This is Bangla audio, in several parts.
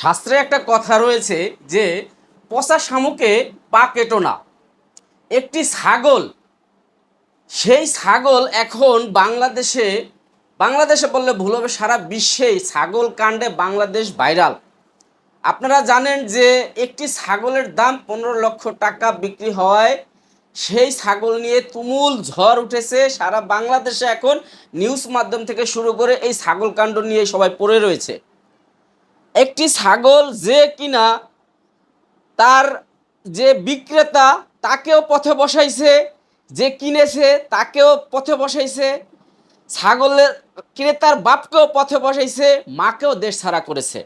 শাস্ত্রে একটা কথা রয়েছে যে পচা শামুকে পা কেটো না। একটি ছাগল, সেই ছাগল এখন বাংলাদেশে বাংলাদেশে বললে ভুল হবে, সারা বিশ্বেই ছাগল কাণ্ডে বাংলাদেশ ভাইরাল। আপনারা জানেন যে একটি ছাগলের দাম পনেরো লক্ষ টাকা বিক্রি হওয়ায় সেই ছাগল নিয়ে তুমুল ঝড় উঠেছে। সারা বাংলাদেশে এখন নিউজ মাধ্যম থেকে শুরু করে এই ছাগল কাণ্ড নিয়ে সবাই পড়ে রয়েছে। একটি ছাগল যে কিনা তার যে বিক্রেতা তাকেও পথে বসাইছে, যে কিনেছে তাকেও পথে বসাইছে, ছাগলের ক্রেতার বাপকেও পথে বসাইছে, মাকেও দেশ ছাড়া করেছে।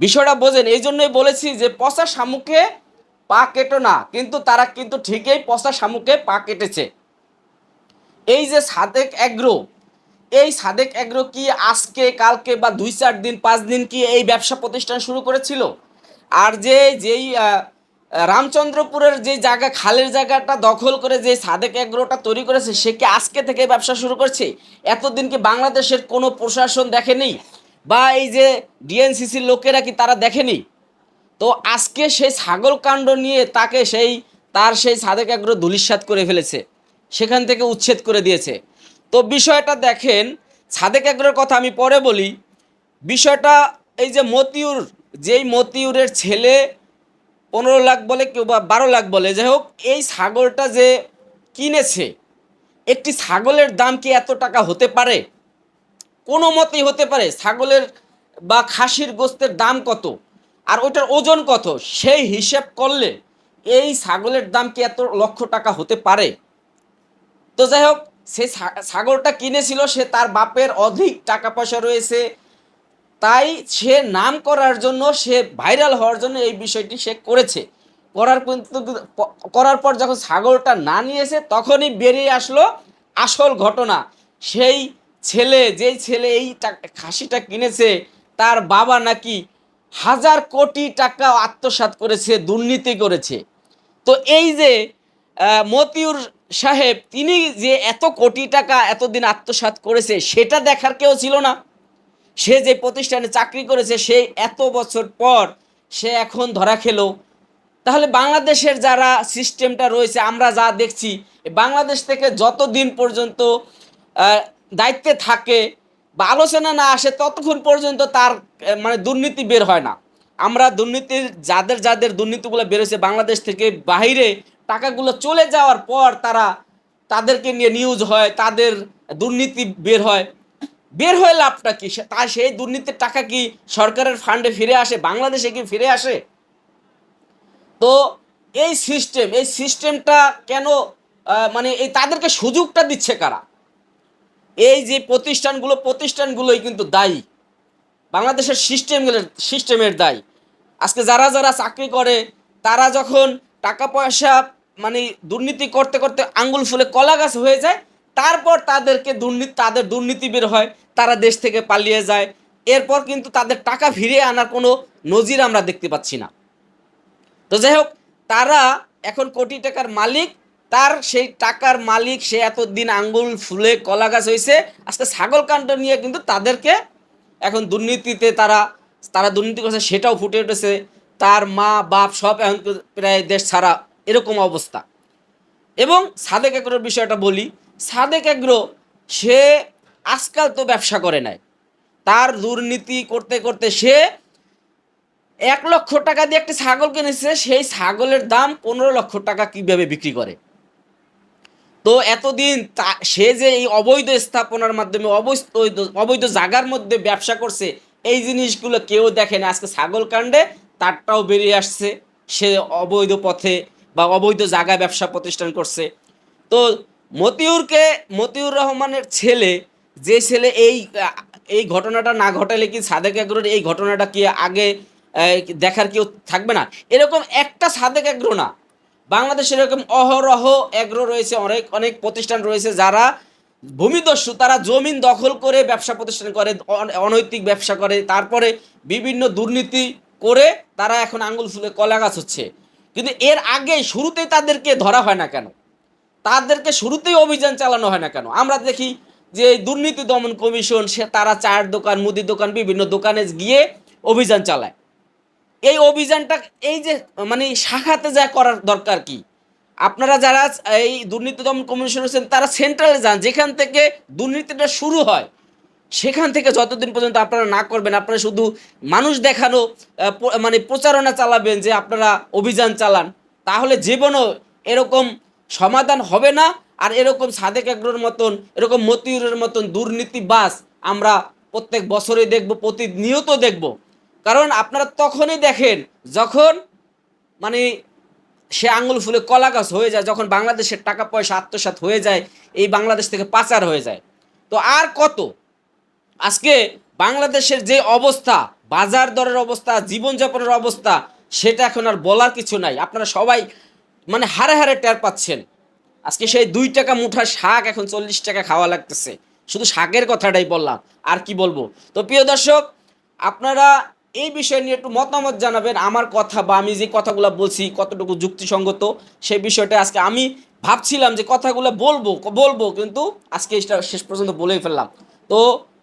বিষয়টা বোঝেন, এই জন্যই বলেছি যে পচা শামুকে পা কেটো না, কিন্তু তারা কিন্তু ঠিকই পচা শামুকে পা কেটেছে। এই যে সাদেক অ্যাগ্রো এই সাদেক অ্যাগ্রো কি আজকে, কালকে বা দুই চার দিন, পাঁচ দিন কি এই ব্যবসা প্রতিষ্ঠান শুরু করেছিল? আর যে, যেই রামচন্দ্রপুরের যে জায়গা, খালের জায়গাটা দখল করে যে সাদেক অ্যাগ্রোটা তৈরি করেছে, সে কি আজকে থেকে ব্যবসা শুরু করছে? এতদিন কি বাংলাদেশের কোনো প্রশাসন দেখেনি? বা এই যে ডিএনসিসির লোকেরা কি তারা দেখেনি? তো আজকে সেই ছাগল কাণ্ড নিয়ে তাকে সেই, তার সেই সাদেক আগ্রহ ধুলিস্বাদ করে ফেলেছে। সেখান থেকে উচ্ছেদ করে দিয়েছে। তো বিষয়টা দেখেন, সাদেক আগ্রহের কথা আমি পরে বলি। বিষয়টা এই যে মতিউর, যেই মতিউরের ছেলে পনেরো লাখ বলে কেউ বা বারো লাখ বলে, যাই হোক, এই ছাগলটা যে কিনেছে, একটি ছাগলের দাম কি এত টাকা হতে পারে? কোনো মতেই হতে পারে। ছাগলের বা খাসির গোস্তের দাম কত? আর ওটার ওজন কত? সেই হিসেব করলে এই ছাগলের দাম কি এত লক্ষ টাকা হতে পারে? তো যাই হোক সে ছাগলটা কিনেছিল, সে তার বাপের অধিক টাকা পয়সা রয়েছে। তাই সে নাম করার জন্য, সে ভাইরাল হওয়ার জন্য এই বিষয়টি সে করেছে। করার কিন্তু, করার পর যখন ছাগলটা না নিয়েছে, তখনই বেরিয়ে আসলো আসল ঘটনা। সেই ছেলে, যেই ছেলে এই খাসিটা কিনেছে, তার বাবা নাকি হাজার কোটি টাকা আত্মসাৎ করেছে, দুর্নীতি করেছে। তো এই যে মতিউর সাহেব, তিনি যে এত কোটি টাকা এতদিন আত্মসাৎ করেছে, সেটা দেখার কেউ ছিল না। সে যে প্রতিষ্ঠানে চাকরি করেছে, সে এত বছর পর সে এখন ধরা খেলো। তাহলে বাংলাদেশের যারা সিস্টেমটা রয়েছে, আমরা যা দেখছি, বাংলাদেশ থেকে যতদিন পর্যন্ত দায়িত্বে থাকে বা আলোচনা না আসে, ততক্ষণ পর্যন্ত তার মানে দুর্নীতি বের হয় না। আমরা দুর্নীতির, যাদের যাদের দুর্নীতিগুলো বেরোছে বাংলাদেশ থেকে বাইরে টাকাগুলো চলে যাওয়ার পর তারা তাদেরকে নিয়ে নিউজ হয়, তাদের দুর্নীতি বের হয়। বের হয়ে লাভটা কি? তা সেই দুর্নীতির টাকা কি সরকারের ফান্ডে ফিরে আসে? বাংলাদেশে কি ফিরে আসে? তো এই সিস্টেম এই সিস্টেমটা কেন মানে এই তাদেরকে সুযোগটা দিচ্ছে কারা? এই যে প্রতিষ্ঠানগুলো, প্রতিষ্ঠানগুলোই কিন্তু দায়ী। বাংলাদেশের সিস্টেমগুলোর সিস্টেমের দায়ী। আজকে যারা যারা চাকরি করে, তারা যখন টাকা পয়সা মানে দুর্নীতি করতে করতে আঙ্গুল ফুলে কলা গাছ হয়ে যায়, তারপর তাদেরকে দুর্নীতি, তাদের দুর্নীতি বের হয়, তারা দেশ থেকে পালিয়ে যায়। এরপর কিন্তু তাদের টাকা ফিরিয়ে আনার কোনো নজির আমরা দেখতে পাচ্ছি না। তো যাই হোক, তারা এখন কোটি টাকার মালিক, তার সেই টাকার মালিক, সে এতদিন আঙ্গুল ফুলে কলা গাছ হয়েছে, আজকে ছাগল কাণ্ড নিয়ে কিন্তু তাদেরকে এখন দুর্নীতিতে তারা তারা দুর্নীতি করছে, সেটাও ফুটে উঠেছে। তার মা, বাপ সব এখন প্রায় দেশ ছাড়া এরকম অবস্থা। এবং সাদেক এগ্রোর বিষয়টা বলি, সাদেক এগ্রো সে আজকাল তো ব্যবসা করে নাই। তার দুর্নীতি করতে করতে সে এক লক্ষ টাকা দিয়ে একটা ছাগল কিনেছে, সেই ছাগলের দাম পনেরো লক্ষ টাকা কীভাবে বিক্রি করে? তো এতদিন তা- সে যে এই অবৈধ স্থাপনার মাধ্যমে, অবৈধ অবৈধ জায়গার মধ্যে ব্যবসা করছে, এই জিনিসগুলো কেউ দেখে না। আজকে ছাগল কাণ্ডে তারটাও বেরিয়ে আসছে, সে অবৈধ পথে বা অবৈধ জায়গায় ব্যবসা প্রতিষ্ঠান করছে। তো মতিউরকে, মতিউর রহমানের ছেলে, যে ছেলে এই এই ঘটনাটা না ঘটালে কি সাদেক এগ্রোর এই ঘটনাটা কি আগে দেখার কেউ থাকবে না? এরকম একটা সাদেক এগ্রো না। বাংলাদেশে এরকম অহরহ এগ্রো রয়েছে, অনেক অনেক প্রতিষ্ঠান রয়েছে যারা ভূমিদস্যু, তারা জমিন দখল করে ব্যবসা প্রতিষ্ঠান করে অনৈতিক ব্যবসা করে, তারপরে বিভিন্ন দুর্নীতি করে তারা এখন আঙ্গুল ফুলে কলা গাছ হচ্ছে। কিন্তু এর আগে শুরুতেই তাদেরকে ধরা হয় না কেন? তাদেরকে শুরুতেই অভিযান চালানো হয় না কেন? আমরা দেখি যে দুর্নীতি দমন কমিশন, সে তারা চায়ের দোকান, মুদির দোকান, বিভিন্ন দোকানে গিয়ে অভিযান চালায়। এই অভিযানটা, এই যে মানে শাখাতে যা করার দরকার কি? আপনারা যারা এই দুর্নীতি দমন কমিশন তারা সেন্ট্রালে যান, যেখান থেকে দুর্নীতিটা শুরু হয়। সেখান থেকে যতদিন পর্যন্ত আপনারা না করবেন, আপনারা শুধু মানুষ দেখানো মানে প্রচারণা চালাবেন যে আপনারা অভিযান চালান, তাহলে জীবনও এরকম সমাধান হবে না। আর এরকম সাদেক এগ্রোর মতন, এরকম মতিউরের মতন দুর্নীতিবাস আমরা প্রত্যেক বছরই দেখব, প্রতিনিয়ত দেখব। কারণ আপনারা তখনই দেখেন যখন মানে সে আঙুল ফুলে কলা গাছ হয়ে যায়, যখন বাংলাদেশের টাকা পয়সা আত্মসাৎ হয়ে যায়, এই বাংলাদেশ থেকে পাচার হয়ে যায়। তো আর কত? আজকে বাংলাদেশের যে অবস্থা, বাজার দরের অবস্থা, জীবনযাপনের অবস্থা, সেটা এখন আর বলার কিছু নাই। আপনারা সবাই মানে হারে হারে টের পাচ্ছেন। আজকে সেই দুই টাকা মুঠা শাক এখন চল্লিশ টাকা খাওয়া লাগতেছে। শুধু শাকের কথাটাই বললাম, আর কি বলব? তো প্রিয় দর্শক, আপনারা এই বিষয় নিয়ে একটু মতামত জানাবেন, আমার কথা বা আমি যে কথাগুলো বলছি, কতটুকু যুক্তিসঙ্গত সেই বিষয়টা আজকে আমি ভাবছিলাম যে কথাগুলো বলব বলব, কিন্তু আজকে এটা শেষ পর্যন্ত বলেই ফেললাম। তো